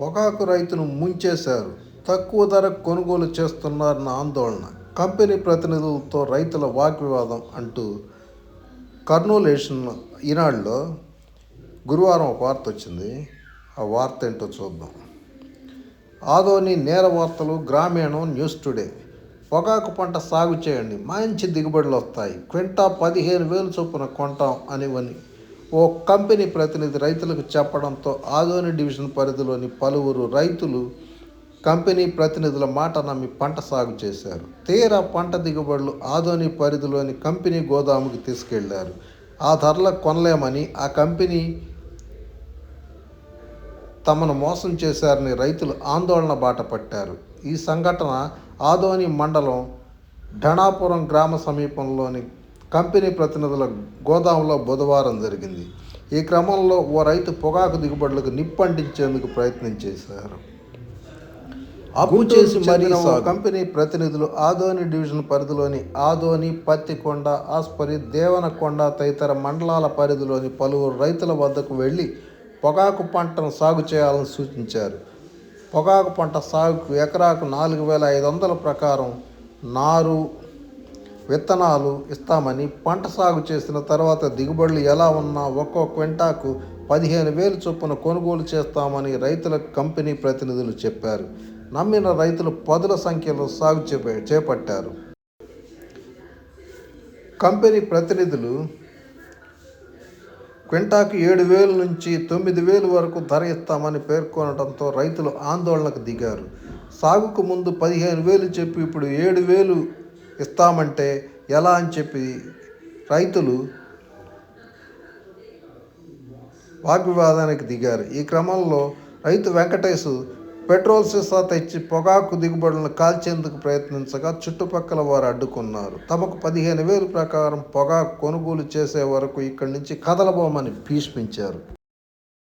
పొగాకు రైతును ముంచేశారు. తక్కువ ధర కొనుగోలు చేస్తున్నారన్న ఆందోళన. కంపెనీ ప్రతినిధులతో రైతుల వాగ్వివాదం అంటూ కర్నూలు ఈనాడులో గురువారం ఒక వార్త వచ్చింది. ఆ వార్త ఏంటో చూద్దాం. ఆదోని నేర వార్తలు గ్రామీణం న్యూస్ టుడే. పొగాకు పంట సాగు చేయండి మంచి దిగుబడులు వస్తాయి క్వింటా పదిహేను వేలు చొప్పున కొంటాం అనివని ఓ కంపెనీ ప్రతినిధి రైతులకు చెప్పడంతో ఆదోని డివిజన్ పరిధిలోని పలువురు రైతులు కంపెనీ ప్రతినిధుల మాట నమ్మి పంట సాగు చేశారు. తీరా పంట దిగుబడులు ఆదోని పరిధిలోని కంపెనీ గోదాముకి తీసుకెళ్ళారు. ఆ ధరలకు కొనలేమని ఆ కంపెనీ తమను మోసం చేశారని రైతులు ఆందోళన బాట పట్టారు. ఈ సంఘటన ఆదోని మండలం ఢణాపురం గ్రామ సమీపంలోని కంపెనీ ప్రతినిధుల గోదాంలో బుధవారం జరిగింది. ఈ క్రమంలో ఓ రైతు పొగాకు దిగుబడులకు నిప్పంటించేందుకు ప్రయత్నం చేశారు. అప్పు చేసి మరీ కంపెనీ ప్రతినిధులు ఆదోని డివిజన్ పరిధిలోని ఆదోని పత్తికొండ ఆస్పరి దేవనకొండ తదితర మండలాల పరిధిలోని పలువురు రైతుల వద్దకు వెళ్ళి పొగాకు పంటను సాగు చేయాలని సూచించారు. పొగాకు పంట సాగుకు ఎకరాకు నాలుగు వేల ఐదు వందల ప్రకారం నారు విత్తనాలు ఇస్తామని పంట సాగు చేసిన తర్వాత దిగుబడులు ఎలా ఉన్నా ఒక్కో క్వింటాకు పదిహేను వేలు చొప్పున కొనుగోలు చేస్తామని రైతులకు కంపెనీ ప్రతినిధులు చెప్పారు. నమ్మిన రైతులు పదుల సంఖ్యలో సాగు చేపట్టారు. కంపెనీ ప్రతినిధులు క్వింటాకు ఏడు వేలు నుంచి తొమ్మిది వేలు వరకు ధర ఇస్తామని పేర్కొనడంతో రైతులు ఆందోళనకు దిగారు. సాగుకు ముందు పదిహేను వేలు చెప్పి ఇప్పుడు ఏడు వేలు ఇస్తామంటే ఎలా అని చెప్పి రైతులు వాగ్వివాదానికి దిగారు. ఈ క్రమంలో రైతు వెంకటేశ్ పెట్రోల్ సీసా తెచ్చి పొగాకు దిగుబడులను కాల్చేందుకు ప్రయత్నించగా చుట్టుపక్కల వారు అడ్డుకున్నారు. తమకు పదిహేను వేలు ప్రకారం పొగాకు కొనుగోలు చేసే వరకు ఇక్కడి నుంచి కదలబోమని భీష్మించారు.